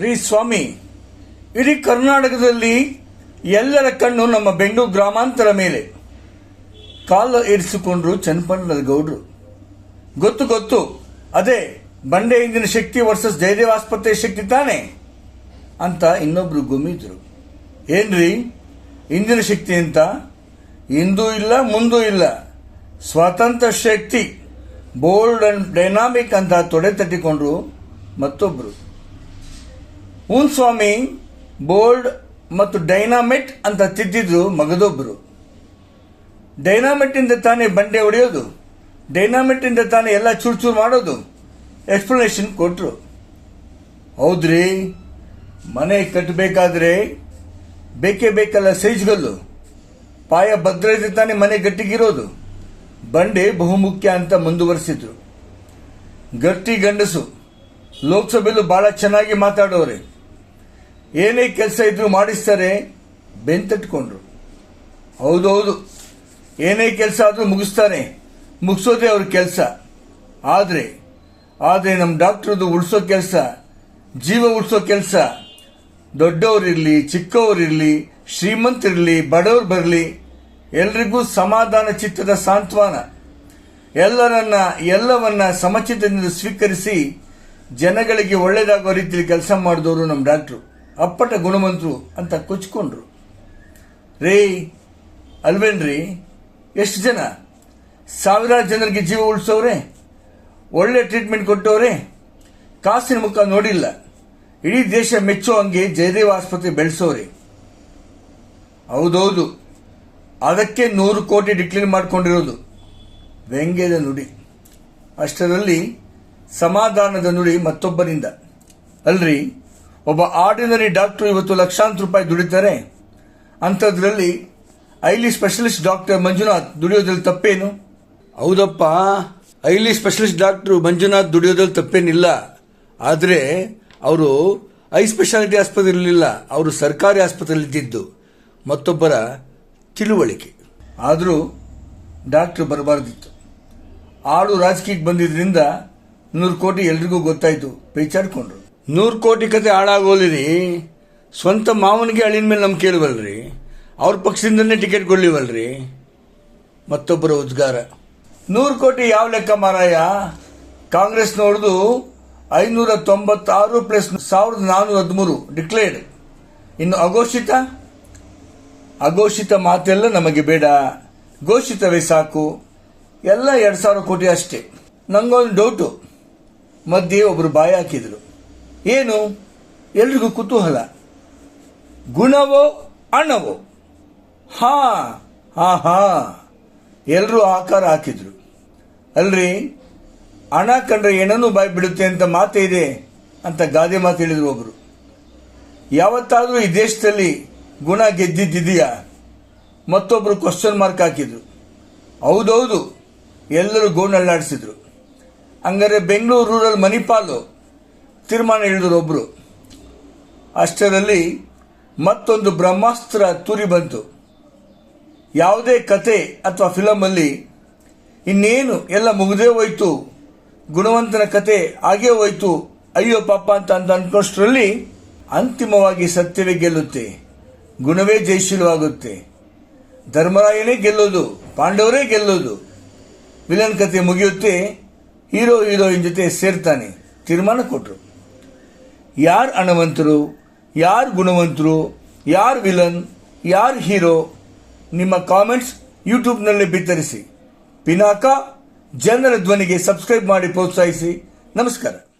ರೀ ಸ್ವಾಮಿ, ಇಡೀ ಕರ್ನಾಟಕದಲ್ಲಿ ಎಲ್ಲರ ಕಣ್ಣು ನಮ್ಮ ಬೆಂಗಳೂರು ಗ್ರಾಮಾಂತರ ಮೇಲೆ. ಕಾಲು ಇರಿಸಿಕೊಂಡ್ರು ಚನ್ನಪಣ್ಣದ ಗೌಡ್ರು. ಗೊತ್ತು ಗೊತ್ತು. ಅದೇ, ಬಂಡೆ ಇಂದಿನ ಶಕ್ತಿ ವರ್ಸಸ್ ಜಯದೇವ ಆಸ್ಪತ್ರೆ ಶಕ್ತಿ ತಾನೆ? ಅಂತ ಇನ್ನೊಬ್ರು ಗುಮ್ಮಿದ್ರು ಏನ್ರಿ? ಇಂದಿನ ಶಕ್ತಿ ಅಂತ? ಇಂದೂ ಇಲ್ಲ, ಮುಂದೂ ಇಲ್ಲ. ಸ್ವತಂತ್ರ ಶಕ್ತಿ, ಬೋಲ್ಡ್ ಅಂಡ್ ಡೈನಾಮಿಕ್ ಅಂತ ತೊಡೆ ತಟ್ಟಿಕೊಂಡ್ರು ಮತ್ತೊಬ್ರು. ಹೂನ್ ಸ್ವಾಮಿ ಬೋಲ್ಡ್ ಮತ್ತು ಡೈನಾಮೆಟ್ ಅಂತ ತಿದ್ದಿದ್ರು ಮಗದೊಬ್ಬರು ಡೈನಾಮೆಟ್ ಇಂದ ತಾನೇ ಬಂಡೆ ಹೊಡೆಯೋದು ಡೈನಾಮೆಟ್ ಇಂದ ತಾನೇ ಎಲ್ಲ ಚೂರು ಚೂರು ಮಾಡೋದು, ಎಕ್ಸ್ಪ್ಲನೇಷನ್ ಕೊಟ್ರು. ಹೌದ್ರಿ, ಮನೆ ಕಟ್ಟಬೇಕಾದ್ರೆ ಬೇಕೇ ಬೇಕಲ್ಲ ಸೈಜ್ಗಲ್ಲು. ಪಾಯ ಭದ್ರ ತಾನೇ ಮನೆ ಗಟ್ಟಿಗಿರೋದು. ಬಂಡೆ ಬಹುಮುಖ್ಯ ಅಂತ ಮುಂದುವರಿಸಿದ್ರು. ಗಟ್ಟಿ ಗಂಡಸು, ಲೋಕಸಭೆಯಲ್ಲೂ ಬಹಳ ಚೆನ್ನಾಗಿ ಮಾತಾಡೋರೆ. ಏನೇ ಕೆಲಸ ಇದ್ರೂ ಮಾಡಿಸ್ತಾರೆ, ಬೆಂತಟ್ಕೊಂಡ್ರು. ಹೌದೌದು. ಏನೇ ಕೆಲಸ ಆದರೂ ಮುಗಿಸ್ತಾನೆ ಮುಗಿಸೋದೇ ಅವ್ರ ಕೆಲಸ. ಆದರೆ ಆದರೆ ನಮ್ಮ ಡಾಕ್ಟ್ರದ್ದು ಉಳಿಸೋ ಕೆಲಸ, ಜೀವ ಉಳಿಸೋ ಕೆಲಸ. ದೊಡ್ಡವರಿರಲಿ ಚಿಕ್ಕವರಿರಲಿ ಶ್ರೀಮಂತರಿರಲಿ ಬಡವರು ಬರಲಿ, ಎಲ್ರಿಗೂ ಸಮಾಧಾನ ಚಿತ್ತದ ಸಾಂತ್ವನ. ಎಲ್ಲರನ್ನ, ಎಲ್ಲವನ್ನ ಸಮಚಿತದಿಂದ ಸ್ವೀಕರಿಸಿ, ಜನಗಳಿಗೆ ಒಳ್ಳೆಯದಾಗೋ ರೀತಿಯಲ್ಲಿ ಕೆಲಸ ಮಾಡಿದವರು ನಮ್ಮ ಡಾಕ್ಟ್ರು. ಅಪ್ಪಟ ಗುಣಮಂತ್ರು ಅಂತ ಕೊಚ್ಕೊಂಡ್ರು ರೇ, ಅಲ್ವೇನ್ರಿ? ಎಷ್ಟು ಜನ? ಸಾವಿರಾರು ಜನರಿಗೆ ಜೀವ ಉಳಿಸೋರೆ ಒಳ್ಳೆ ಟ್ರೀಟ್ಮೆಂಟ್ ಕೊಟ್ಟವ್ರೆ? ಕಾಸಿನ ಮುಖ ನೋಡಿಲ್ಲ. ಇಡೀ ದೇಶ ಮೆಚ್ಚೋ ಹಂಗೆ ಜಯದೇವ ಆಸ್ಪತ್ರೆ ಬೆಳೆಸೋರೆ ಹೌದೌದು. ಅದಕ್ಕೆ ನೂರು ಕೋಟಿ ಡಿಕ್ಲೇರ್ ಮಾಡಿಕೊಂಡಿರೋದು. ವ್ಯಂಗ್ಯದ ನುಡಿ. ಅಷ್ಟರಲ್ಲಿ ಸಮಾಧಾನದ ನುಡಿ ಮತ್ತೊಬ್ಬರಿಂದ. ಅಲ್ರಿ? ಒಬ್ಬ ಆರ್ಡಿನರಿ ಡಾಕ್ಟರ್ ಇವತ್ತು ಲಕ್ಷಾಂತರ ರೂಪಾಯಿ ದುಡಿತಾರೆ. ಅಂಥದ್ರಲ್ಲಿ ಐಲಿ ಸ್ಪೆಷಲಿಸ್ಟ್ ಡಾಕ್ಟರ್ ಮಂಜುನಾಥ್ ದುಡಿಯೋದ್ರಲ್ಲಿ ತಪ್ಪೇನು? ಹೌದಪ್ಪ. ಐಲಿ ಸ್ಪೆಷಲಿಸ್ಟ್ ಡಾಕ್ಟರ್ ಮಂಜುನಾಥ್ ದುಡಿಯೋದ್ರಲ್ಲಿ ತಪ್ಪೇನಿಲ್ಲ. ಆದರೆ ಅವರು ಐ ಸ್ಪೆಷಾಲಿಟಿ ಆಸ್ಪತ್ರೆ ಇರಲಿಲ್ಲ ಅವರು ಸರ್ಕಾರಿ ಆಸ್ಪತ್ರೆಯಲ್ಲಿ ಇದ್ದಿದ್ದು ಮತ್ತೊಬ್ಬರ ತಿಳುವಳಿಕೆ. ಆದರೂ ಡಾಕ್ಟರ್ ಬರಬಾರ್ದಿತ್ತು. ಆಳು ರಾಜಕೀಯಕ್ಕೆ ಬಂದಿದ್ದರಿಂದ ನೂರು ಕೋಟಿ ಎಲ್ರಿಗೂ ಗೊತ್ತಾಯಿತು. ಪೇಚಾಡ್ಕೊಂಡ್ರು ನೂರು ಕೋಟಿ ಕತೆ ಹಾಳಾಗೋಲಿರಿ. ಸ್ವಂತ ಮಾವನಿಗೆ ಅಳಿನ ಮೇಲೆ ನಮ್ಗೆ ಕೇಳುವಲ್ರಿ. ಅವ್ರ ಪಕ್ಷದಿಂದನೇ ಟಿಕೆಟ್ ಕೊಡ್ಲಿವಲ್ರಿ. ಮತ್ತೊಬ್ಬರ ಉದ್ಗಾರ. ನೂರು ಕೋಟಿ ಯಾವ ಲೆಕ್ಕ ಮಾರಾಯ? ಕಾಂಗ್ರೆಸ್ ನೋಡಿದು ಐನೂರ ತೊಂಬತ್ತಾರು ಪ್ಲಸ್ ಸಾವಿರದ ನಾನ್ನೂರ ಹದಿಮೂರು ಡಿಕ್ಲೇರ್ಡ್. ಇನ್ನು ಅಘೋಷಿತ? ಅಘೋಷಿತ ಮಾತೆಲ್ಲ ನಮಗೆ ಬೇಡ. ಘೋಷಿತವೇ ಸಾಕು. ಎಲ್ಲ ಎರಡು ಸಾವಿರ ಕೋಟಿ ಅಷ್ಟೇ. ನಂಗೊಂದು ಡೌಟು ಮಧ್ಯೆ ಒಬ್ಬರು ಬಾಯಿ ಹಾಕಿದ್ರು. ಏನು? ಎಲ್ರಿಗೂ ಕುತೂಹಲ. ಗುಣವೋ ಅಣ್ಣವೋ ಹಾ ಹಾ ಹಾ. ಎಲ್ಲರೂ ಆಕಾರ ಹಾಕಿದ್ರು. ಅಲ್ರಿ? ಹಣ ಕಂಡ್ರೆ ಏನನ್ನೂ ಬಾಯಿ ಬಿಡುತ್ತೆ ಅಂತ ಮಾತೇ ಇದೆ ಅಂತ ಗಾದೆ ಮಾತು ಹೇಳಿದ್ರು ಒಬ್ರು. ಯಾವತ್ತಾದರೂ ಈ ದೇಶದಲ್ಲಿ ಗುಣ ಗೆದ್ದಿದ್ದಿದೆಯಾ? ಮತ್ತೊಬ್ಬರು ಕ್ವಶನ್ ಮಾರ್ಕ್ ಹಾಕಿದ್ರು. ಹೌದೌದು, ಎಲ್ಲರೂ ಗೋಣಳ್ಳಾಡಿಸಿದ್ರು ಹಂಗಾರೆ ಬೆಂಗಳೂರು ರೂರಲ್ ಮಣಿಪಾಲು ತೀರ್ಮಾನ ಹೇಳಿದ್ರು ಒಬ್ಬರು ಅಷ್ಟರಲ್ಲಿ ಮತ್ತೊಂದು ಬ್ರಹ್ಮಾಸ್ತ್ರ ತೂರಿ ಬಂತು. ಯಾವುದೇ ಕತೆ ಅಥವಾ ಫಿಲಮಲ್ಲಿ ಇನ್ನೇನು ಎಲ್ಲ ಮುಗಿದೇ ಹೋಯ್ತು, ಗುಣವಂತನ ಕತೆ ಆಗೇ ಹೋಯ್ತು, ಅಯ್ಯೋ ಪಾಪ ಅಂತ ಅಂತ ಅನ್ಕೋಷ್ಟರಲ್ಲಿ ಅಂತಿಮವಾಗಿ ಸತ್ಯವೇ ಗೆಲ್ಲುತ್ತೆ. ಗುಣವೇ ಜಯಶೀಲವಾಗುತ್ತೆ ಧರ್ಮರಾಯನೇ ಗೆಲ್ಲೋದು, ಪಾಂಡವರೇ ಗೆಲ್ಲೋದು. ವಿಲನ್ ಕತೆ ಮುಗಿಯುತ್ತೆ, ಹೀರೋ, ಹೀರೋಯಿನ್ ಜೊತೆ ಸೇರ್ತಾನೆ. ತೀರ್ಮಾನ ಕೊಟ್ಟರು ಯಾರು ಅಣವಂತರು ಯಾರು ಗುಣವಂತರು, ಯಾರು ವಿಲನ್, ಯಾರು ಹೀರೋ, ನಿಮ್ಮ ಕಾಮೆಂಟ್ಸ್ ಯೂಟ್ಯೂಬ್ನಲ್ಲಿ ಬಿತ್ತರಿಸಿ. ಪಿನಾಕ, ಜನರ ಧ್ವನಿಗೆ ಸಬ್ಸ್ಕ್ರೈಬ್ ಮಾಡಿ ಪ್ರೋತ್ಸಾಹಿಸಿ. ನಮಸ್ಕಾರ.